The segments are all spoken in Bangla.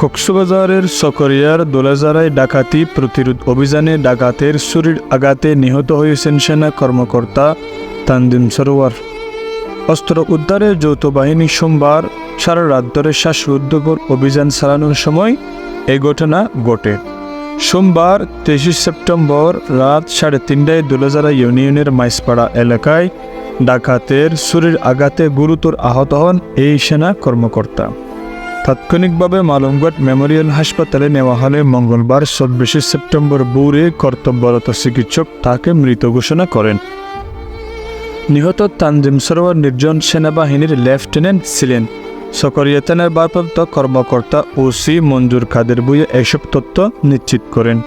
কক্সবাজারের সকরিয়ার দোলাজারায় ডাকাতি প্রতিরোধ অভিযানে ডাকাতের ছুরির আঘাতে নিহত হয়েছেন সেনা কর্মকর্তা তানদিম সরোয়ার। অস্ত্র উদ্ধারে যৌথ বাহিনী সোমবার সারা রাত ধরে শ্বাসরুদ্ধকর অভিযান চালানোর সময় এই ঘটনা ঘটে। সোমবার তেইশে সেপ্টেম্বর রাত সাড়ে তিনটায় দোলাজারা ইউনিয়নের মাইসপাড়া এলাকায় ডাকাতের ছুরির আঘাতে গুরুতর আহত হন এই সেনা কর্মকর্তা। তাৎক্ষণিকভাবে মালুমঘাট মেমোরিয়াল হাসপাতালে নেওয়া হলে মঙ্গলবার চব্বিশে সেপ্টেম্বর ভোরে কর্তব্যরত চিকিৎসক তাকে মৃত ঘোষণা করেন। নিহত তানজিম সরোয়ার নির্জন সেনাবাহিনীর লেফটেন্যান্ট ছিলেন। সকরিয়া থানার ভারপ্রাপ্ত কর্মকর্তা ওসি মঞ্জুর কাদের বইয়ে এসব তথ্য নিশ্চিত করেন।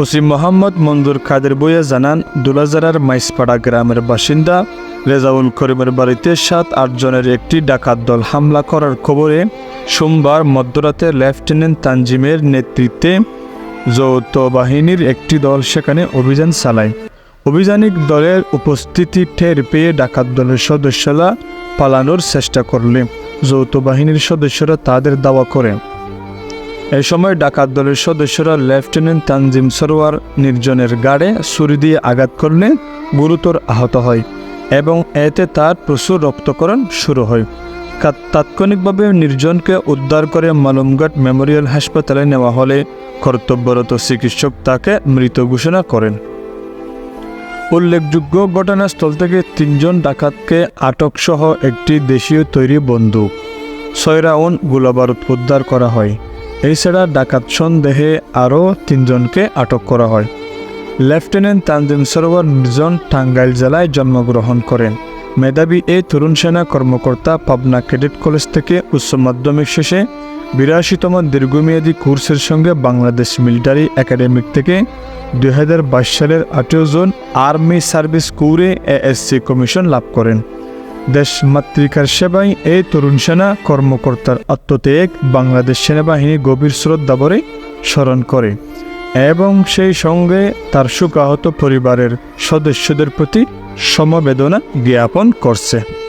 ওসি মোহাম্মদ মঞ্জুর কাদের বইয়ে জানান, দুলাজারার মাইসপাড়া গ্রামের বাসিন্দা রেজাউল করিমের বাড়িতে সাত আটজনের একটি ডাকাত দল হামলা করার খবরে সোমবার মধ্যরাতে লেফটেন্যান্ট তানজিমের নেতৃত্বে যৌথ বাহিনীর একটি দল সেখানে অভিযান চালায়। অভিযানিক দলের উপস্থিতি টের পেয়ে ডাকাত দলের সদস্যরা পালানোর চেষ্টা করলে যৌথ বাহিনীর সদস্যরা তাদের দাওয়া করে। এই সময় ডাকাত দলের সদস্যরা লেফটেন্যান্ট তানজিম সরোয়ার নির্জনের গাড়ে ছুরি দিয়ে আঘাত করলে গুরুতর আহত হয় এবং এতে তার প্রচুর রক্তকরণ শুরু হয়। তাৎক্ষণিকভাবে নির্জনকে উদ্ধার করে মালুমঘাট মেমোরিয়াল হাসপাতালে নেওয়া হলে কর্তব্যরত চিকিৎসক তাকে মৃত ঘোষণা করেন। উল্লেখযোগ্য ঘটনাস্থল থেকে তিনজন ডাকাতকে আটক সহ একটি দেশীয় তৈরি বন্দুক ছয় রাউন্ড গোলাবারুদ উদ্ধার করা হয়। এছাড়া ডাকাত সন্দেহে আরও তিনজনকে আটক করা হয়। লেফটেন্যান্ট তানজিম সরোয়ার নির্জন টাঙ্গাইল জেলায় জন্মগ্রহণ করেন। মেধাবী এই তরুণ সেনা কর্মকর্তা পাবনা ক্যাডেট কলেজ থেকে উচ্চ মাধ্যমিক শেষে বিরাশিতম দীর্ঘমেয়াদী কোর্সের সঙ্গে বাংলাদেশ মিলিটারি একাডেমিক থেকে দু হাজার বাইশ সালের আঠেরো জন আর্মি সার্ভিস কোরে এএসসি কমিশন লাভ করেন। দেশ মাতৃকার সেবায় এই তরুণ সেনা কর্মকর্তার আত্মত্যাগ বাংলাদেশ সেনাবাহিনী গভীর শ্রদ্ধা ভরে স্মরণ করে। এবং সেই সঙ্গে তার শোকাহত পরিবারের সদস্যদের প্রতি সমবেদনা জ্ঞাপন করছে।